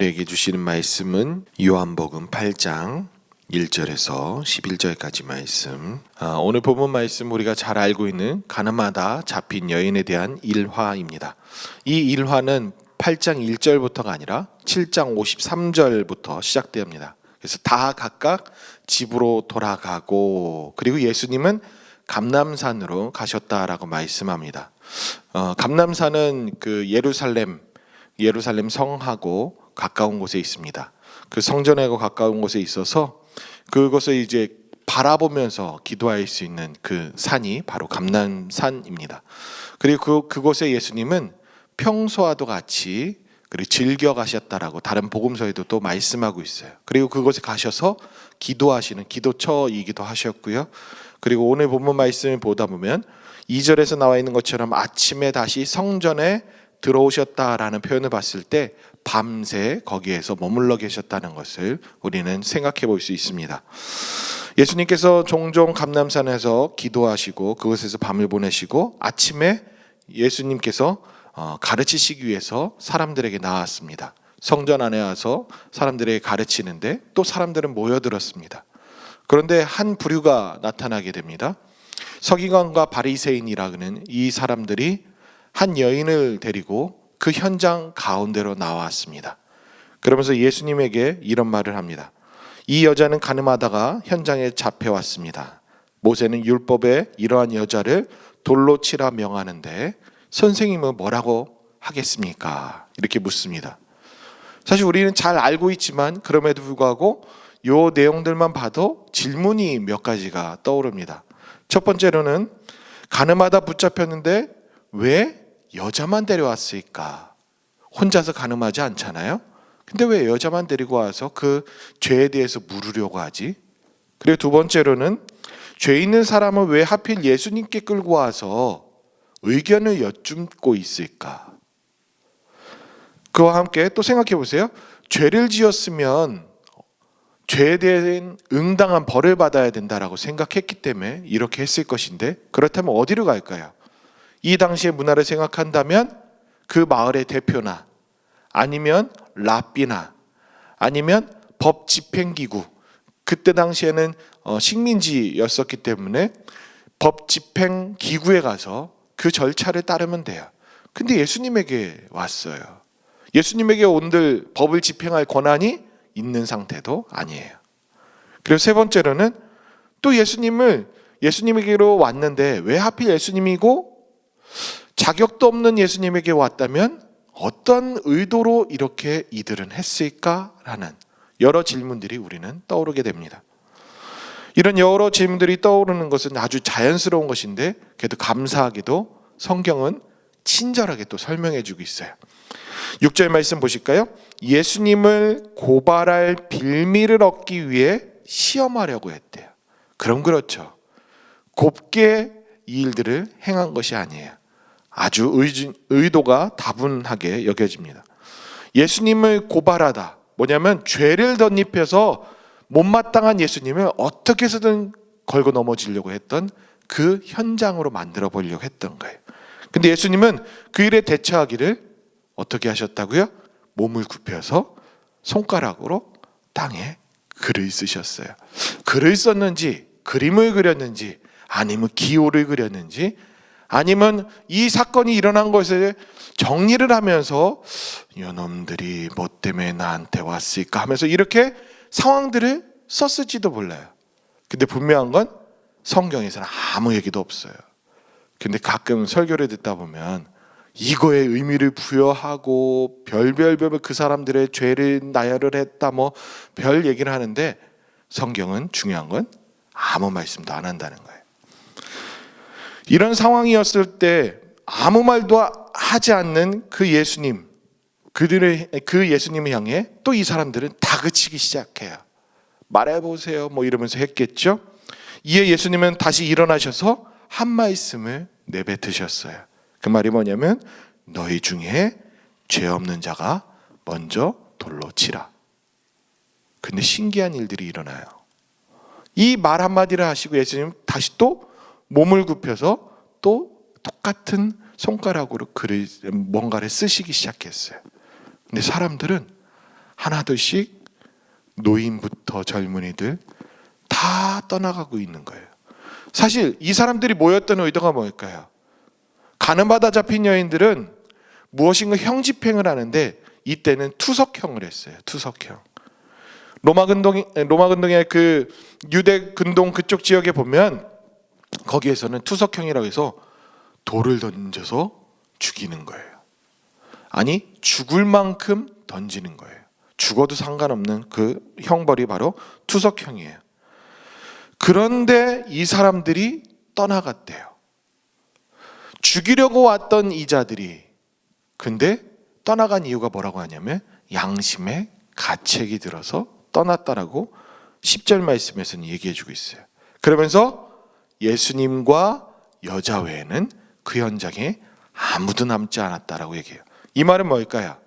우리에게 주시는 말씀은 요한복음 8장 1절에서 11절까지 말씀. 아, 오늘 본문 말씀 우리가 잘 알고 있는 가늠하다 잡힌 여인에 대한 일화입니다. 이 일화는 8장 1절부터가 아니라 7장 53절부터 시작됩니다. 그래서 다 각각 집으로 돌아가고 그리고 예수님은 감남산으로 가셨다라고 말씀합니다. 어, 감남산은 그 예루살렘 예루살렘 성하고 가까운 곳에 있습니다. 그 성전하고 가까운 곳에 있어서 그것을 이제 바라보면서 기도할 수 있는 그 산이 바로 감남산입니다. 그리고 그, 그곳에 예수님은 평소와도 같이 그리고 즐겨 가셨다라고 다른 복음서에도 또 말씀하고 있어요. 그리고 그곳에 가셔서 기도하시는 기도처이기도 하셨고요. 그리고 오늘 본문 말씀을 보다 보면 2절에서 나와 있는 것처럼 아침에 다시 성전에 들어오셨다라는 표현을 봤을 때 밤새 거기에서 머물러 계셨다는 것을 우리는 생각해 볼 수 있습니다. 예수님께서 종종 감남산에서 기도하시고 그곳에서 밤을 보내시고 아침에 예수님께서 어, 가르치시기 위해서 사람들에게 나왔습니다. 성전 안에 와서 사람들에게 가르치는데 또 사람들은 모여들었습니다. 그런데 한 부류가 나타나게 됩니다. 서기관과 바리새인이라는 이 사람들이 한 여인을 데리고 그 현장 가운데로 나왔습니다. 그러면서 예수님에게 이런 말을 합니다. 이 여자는 가늠하다가 현장에 잡혀왔습니다. 모세는 율법에 이러한 여자를 돌로 치라 명하는데 선생님은 뭐라고 하겠습니까? 이렇게 묻습니다. 사실 우리는 잘 알고 있지만 그럼에도 불구하고 요 내용들만 봐도 질문이 몇 가지가 떠오릅니다. 첫 번째로는 가늠하다 붙잡혔는데 왜 여자만 데려왔을까? 혼자서 가늠하지 않잖아요. 근데 왜 여자만 데리고 와서 그 죄에 대해서 물으려고 하지? 그리고 두 번째로는 죄 있는 사람은 왜 하필 예수님께 끌고 와서 의견을 여쭙고 있을까? 그와 함께 또 생각해 보세요. 죄를 지었으면 죄에 대한 응당한 벌을 받아야 된다라고 생각했기 때문에 이렇게 했을 것인데 그렇다면 어디로 갈까요? 이 당시의 문화를 생각한다면 그 마을의 대표나 아니면 랍비나 아니면 법 집행기구 그때 당시에는 어, 식민지였었기 때문에 법 집행 기구에 가서 그 절차를 따르면 돼요. 근데 예수님에게 왔어요. 예수님에게 온들 법을 집행할 권한이 있는 상태도 아니에요. 그리고 세 번째로는 또 예수님을 예수님에게로 왔는데 왜 하필 예수님이고 자격도 없는 예수님에게 왔다면 어떤 의도로 이렇게 이들은 했을까라는 여러 질문들이 우리는 떠오르게 됩니다. 이런 여러 질문들이 떠오르는 것은 아주 자연스러운 것인데 그래도 감사하게도 성경은 친절하게 또 설명해 주고 있어요. 6절 말씀 보실까요? 예수님을 고발할 빌미를 얻기 위해 시험하려고 했대요. 그럼 그렇죠. 곱게 이 일들을 행한 것이 아니에요. 아주 의도가 다분하게 여겨집니다. 예수님을 고발하다. 뭐냐면 죄를 덧입혀서 못마땅한 예수님을 어떻게 해서든 걸고 넘어지려고 했던 그 현장으로 만들어 보려고 했던 거예요. 근데 예수님은 그 일에 대처하기를 어떻게 하셨다고요? 몸을 굽혀서 손가락으로 땅에 글을 쓰셨어요. 글을 썼는지 그림을 그렸는지 아니면 기호를 그렸는지 아니면 이 사건이 일어난 것에 정리를 하면서 이놈들이 뭐 때문에 나한테 왔을까 하면서 이렇게 상황들을 썼을지도 몰라요. 근데 분명한 건 성경에서는 아무 얘기도 없어요. 근데 가끔 설교를 듣다 보면 이거에 의미를 부여하고 별별별 그 사람들의 죄를 나열을 했다 뭐 별 얘기를 하는데 성경은 중요한 건 아무 말씀도 안 한다는 거예요. 이런 상황이었을 때 아무 말도 하지 않는 그 예수님, 그들의 그 예수님을 향해 또 이 사람들은 다그치기 시작해요. 말해보세요. 뭐 이러면서 했겠죠. 이에 예수님은 다시 일어나셔서 한 말씀을 내뱉으셨어요. 그 말이 뭐냐면 너희 중에 죄 없는 자가 먼저 돌로 치라. 근데 신기한 일들이 일어나요. 이 말 한마디를 하시고 예수님 다시 또 몸을 굽혀서 또 똑같은 손가락으로 글을 뭔가를 쓰시기 시작했어요. 근데 사람들은 하나둘씩 노인부터 젊은이들 다 떠나가고 있는 거예요. 사실 이 사람들이 모였던 의도가 뭘까요? 가늠하다 잡힌 여인들은 무엇인가 형 집행을 하는데 이때는 투석형을 했어요. 투석형. 로마 근동 로마 근동의 그 유대 근동 그쪽 지역에 보면 거기에서는 투석형이라고 해서 돌을 던져서 죽이는 거예요. 아니 죽을 만큼 던지는 거예요. 죽어도 상관없는 그 형벌이 바로 투석형이에요. 그런데 이 사람들이 떠나갔대요. 죽이려고 왔던 이자들이 근데 떠나간 이유가 뭐라고 하냐면 양심의 가책이 들어서 떠났다라고 10절 말씀에서는 얘기해 주고 있어요. 그러면서 예수님과 여자 외에는 그 현장에 아무도 남지 않았다라고 얘기해요. 이 말은 뭘까요?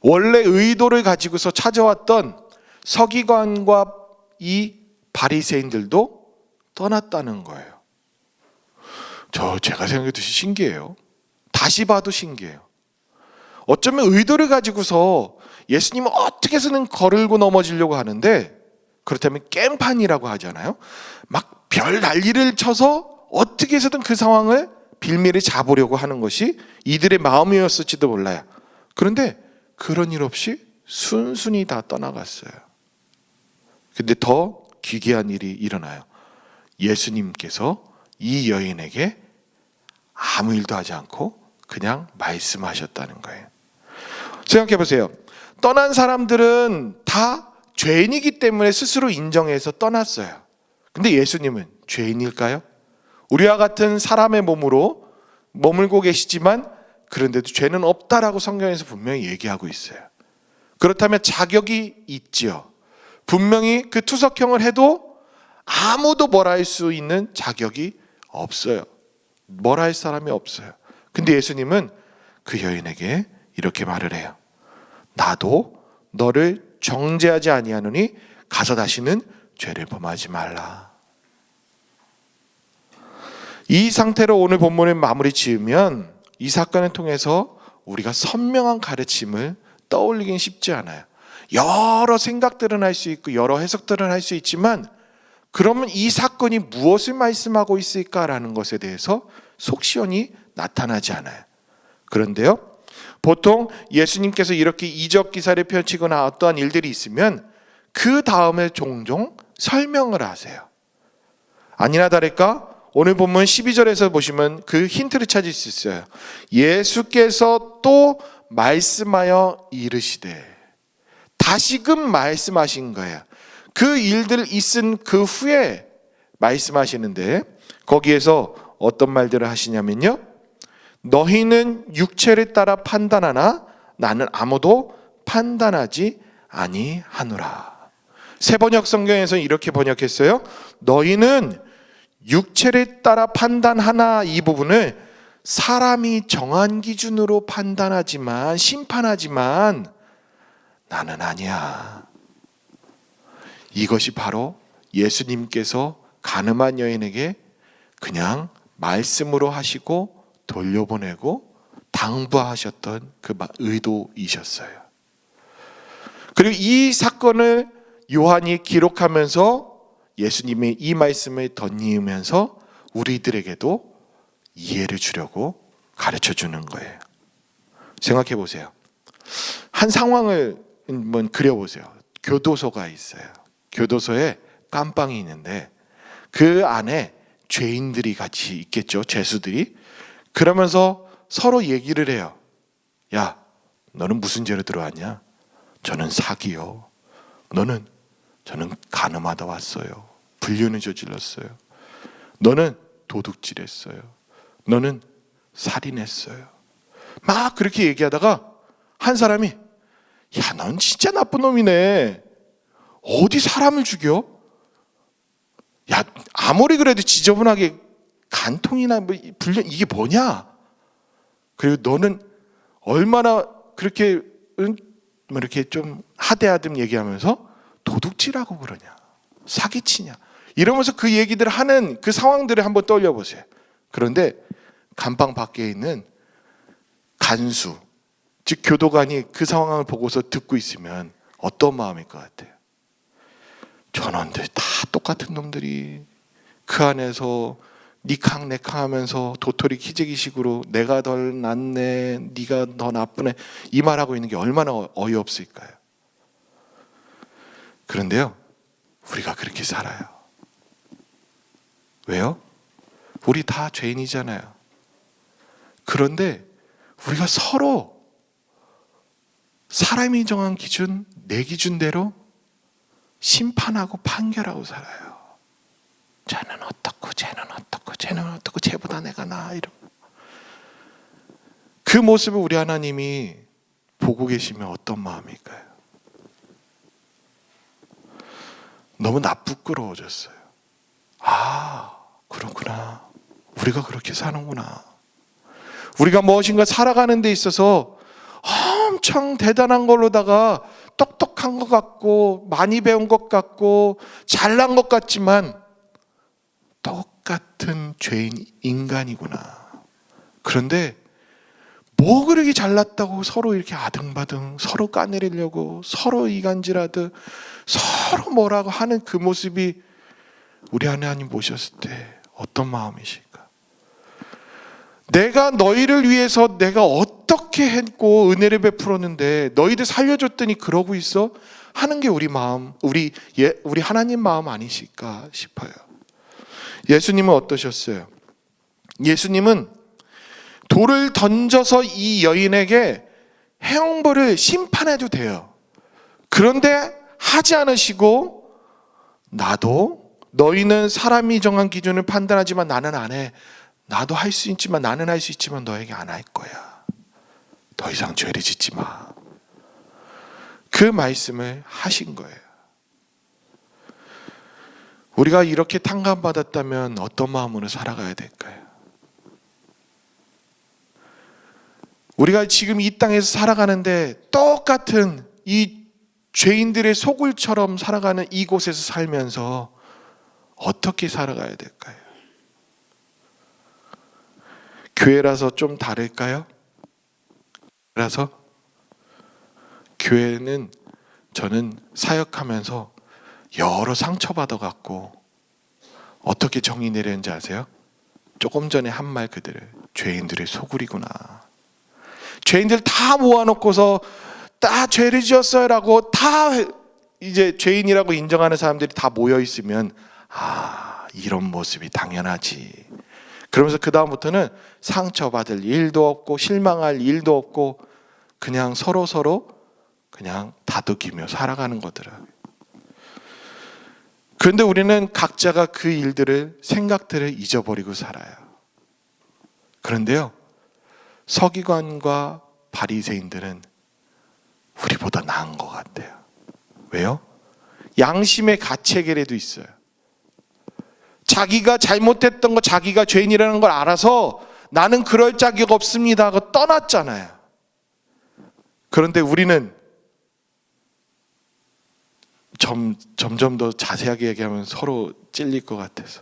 원래 의도를 가지고서 찾아왔던 서기관과 이 바리새인들도 떠났다는 거예요. 저 제가 생각해도 신기해요. 다시 봐도 신기해요. 어쩌면 의도를 가지고서 예수님은 어떻게 해서는 거르고 넘어지려고 하는데 그렇다면 깽판이라고 하잖아요. 막 별 난리를 쳐서 어떻게 해서든 그 상황을 빌미를 잡으려고 하는 것이 이들의 마음이었을지도 몰라요. 그런데 그런 일 없이 순순히 다 떠나갔어요. 근데 더 기괴한 일이 일어나요. 예수님께서 이 여인에게 아무 일도 하지 않고 그냥 말씀하셨다는 거예요. 생각해 보세요. 떠난 사람들은 다 죄인이기 때문에 스스로 인정해서 떠났어요. 근데 예수님은 죄인일까요? 우리와 같은 사람의 몸으로 머물고 계시지만 그런데도 죄는 없다라고 성경에서 분명히 얘기하고 있어요. 그렇다면 자격이 있지요. 분명히 그 투석형을 해도 아무도 뭐라 할 수 있는 자격이 없어요. 뭐라 할 사람이 없어요. 근데 예수님은 그 여인에게 이렇게 말을 해요. 나도 너를 정죄하지 아니하노니 가서 다시는 죄를 범하지 말라. 이 상태로 오늘 본문을 마무리 지으면 이 사건을 통해서 우리가 선명한 가르침을 떠올리긴 쉽지 않아요. 여러 생각들은 할 수 있고 여러 해석들은 할 수 있지만 그러면 이 사건이 무엇을 말씀하고 있을까라는 것에 대해서 속 시원히 나타나지 않아요. 그런데요. 보통 예수님께서 이렇게 이적 기사를 펼치거나 어떠한 일들이 있으면 그 다음에 종종 설명을 하세요. 아니나 다를까 오늘 본문 12절에서 보시면 그 힌트를 찾을 수 있어요. 예수께서 또 말씀하여 이르시되 다시금 말씀하신 거예요. 그 일들 있은 그 후에 말씀하시는데 거기에서 어떤 말들을 하시냐면요. 너희는 육체를 따라 판단하나 나는 아무도 판단하지 아니하노라. 세 번역 성경에서 이렇게 번역했어요. 너희는 육체를 따라 판단하나 이 부분을 사람이 정한 기준으로 판단하지만 심판하지만 나는 아니야. 이것이 바로 예수님께서 가늠한 여인에게 그냥 말씀으로 하시고 돌려보내고 당부하셨던 그 의도이셨어요. 그리고 이 사건을 요한이 기록하면서 예수님의 이 말씀을 덧이으면서 우리들에게도 이해를 주려고 가르쳐 주는 거예요. 생각해 보세요. 한 상황을 한번 그려보세요. 교도소가 있어요. 교도소에 깜빵이 있는데 그 안에 죄인들이 같이 있겠죠. 죄수들이. 그러면서 서로 얘기를 해요. 야, 너는 무슨 죄로 들어왔냐? 저는 사기요. 너는 저는 가늠하다 왔어요. 불륜을 저질렀어요. 너는 도둑질했어요. 너는 살인했어요. 막 그렇게 얘기하다가 한 사람이 야, 넌 진짜 나쁜 놈이네. 어디 사람을 죽여? 야, 아무리 그래도 지저분하게 간통이나 뭐 불륜 이게 뭐냐? 그리고 너는 얼마나 그렇게 뭐 이렇게 좀 하대하듬 얘기하면서 도둑질하고 그러냐? 사기치냐? 이러면서 그 얘기들을 하는 그 상황들을 한번 떠올려 보세요. 그런데 감방 밖에 있는 간수 즉 교도관이 그 상황을 보고서 듣고 있으면 어떤 마음일 것 같아요? 전원들 다 똑같은 놈들이 그 안에서 니캉 내캉 하면서 도토리 키재기식으로 내가 덜 낫네 네가 더 나쁘네 이 말하고 있는 게 얼마나 어이없을까요? 그런데요 우리가 그렇게 살아요 왜요? 우리 다 죄인이잖아요 그런데 우리가 서로 사람이 정한 기준 내 기준대로 심판하고 판결하고 살아요 쟤는 어떻고 쟤는 어떻고 쟤는 어떻고 쟤보다 내가 나아 이런 그 모습을 우리 하나님이 보고 계시면 어떤 마음일까요? 너무 나쁘끄러워졌어요. 아 그렇구나. 우리가 그렇게 사는구나. 우리가 무엇인가 살아가는 데 있어서 엄청 대단한 걸로다가 똑똑한 것 같고 많이 배운 것 같고 잘난 것 같지만 똑같은 죄인 인간이구나. 그런데 뭐 그렇게 잘났다고 서로 이렇게 아등바등 서로 까내리려고 서로 이간질하듯 서로 뭐라고 하는 그 모습이 우리 하나님 보셨을 때 어떤 마음이실까? 내가 너희를 위해서 내가 어떻게 했고 은혜를 베풀었는데 너희들 살려줬더니 그러고 있어 하는 게 우리 마음, 우리 예, 우리 하나님 마음 아니실까 싶어요. 예수님은 어떠셨어요? 예수님은 돌을 던져서 이 여인에게 해용벌을 심판해도 돼요. 그런데 하지 않으시고 나도 너희는 사람이 정한 기준을 판단하지만 나는 안 해. 나도 할 수 있지만 나는 할 수 있지만 너에게 안 할 거야. 더 이상 죄를 짓지 마. 그 말씀을 하신 거예요. 우리가 이렇게 탕감받았다면 어떤 마음으로 살아가야 될까요? 우리가 지금 이 땅에서 살아가는데 똑같은 이 죄인들의 소굴처럼 살아가는 이곳에서 살면서 어떻게 살아가야 될까요? 교회라서 좀 다를까요? 그래서 교회는 저는 사역하면서 여러 상처받아 갖고 어떻게 정의 내렸는지 아세요? 조금 전에 한 말 그대로 죄인들의 소굴이구나. 죄인들 다 모아놓고서 다 죄를 지었어요라고 다 이제 죄인이라고 인정하는 사람들이 다 모여 있으면 아 이런 모습이 당연하지. 그러면서 그 다음부터는 상처받을 일도 없고 실망할 일도 없고 그냥 서로 서로 그냥 다독이며 살아가는 거더라고요. 그런데 우리는 각자가 그 일들을 생각들을 잊어버리고 살아요. 그런데요. 서기관과 바리새인들은 우리보다 나은 것 같아요. 왜요? 양심의 가책에도 있어요. 자기가 잘못했던 거, 자기가 죄인이라는 걸 알아서 나는 그럴 자격 없습니다 하고 떠났잖아요. 그런데 우리는 점, 점점 더 자세하게 얘기하면 서로 찔릴 것 같아서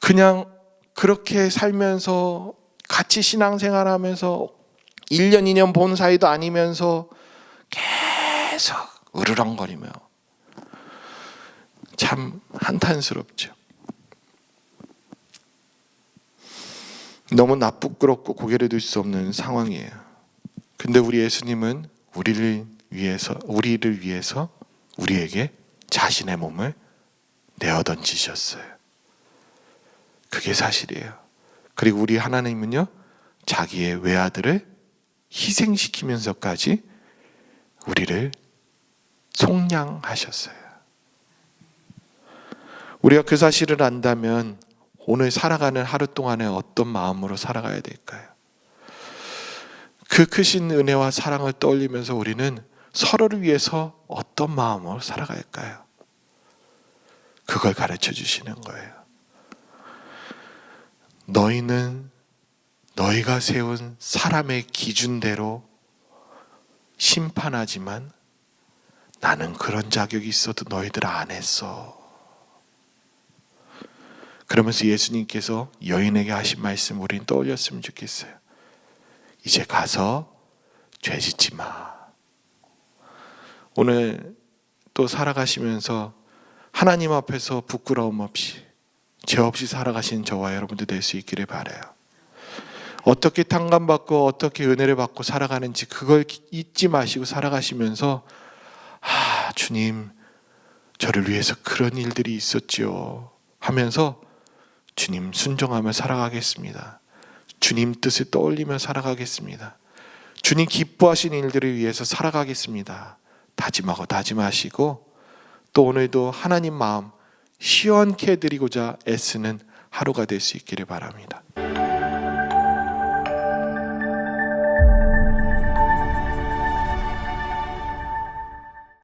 그냥 그렇게 살면서 같이 신앙생활 하면서 1년, 2년 본 사이도 아니면서 계속 으르렁거리며 참 한탄스럽죠. 너무 나쁘끄럽고 고개를 들 수 없는 상황이에요. 근데 우리 예수님은 우리를 위해서 우리를 위해서 우리에게 자신의 몸을 내어 던지셨어요. 그게 사실이에요. 그리고 우리 하나님은요, 자기의 외아들을 희생시키면서까지 우리를 속량하셨어요. 우리가 그 사실을 안다면 오늘 살아가는 하루 동안에 어떤 마음으로 살아가야 될까요? 그 크신 은혜와 사랑을 떠올리면서 우리는 서로를 위해서 어떤 마음으로 살아갈까요? 그걸 가르쳐 주시는 거예요. 너희는 너희가 세운 사람의 기준대로 심판하지만 나는 그런 자격이 있어도 너희들 안 했어. 그러면서 예수님께서 여인에게 하신 말씀 우린 떠올렸으면 좋겠어요. 이제 가서 죄 짓지 마. 오늘 또 살아가시면서 하나님 앞에서 부끄러움 없이 죄 없이 살아가시는 저와 여러분들 될수 있기를 바라요. 어떻게 탕감 받고 어떻게 은혜를 받고 살아가는지 그걸 잊지 마시고 살아가시면서 아 주님 저를 위해서 그런 일들이 있었지요 하면서 주님 순종하며 살아가겠습니다. 주님 뜻을 떠올리며 살아가겠습니다. 주님 기뻐하신 일들을 위해서 살아가겠습니다. 다짐하고 다짐하시고 또 오늘도 하나님 마음 시원케 해드리고자 애쓰는 하루가 될 수 있기를 바랍니다.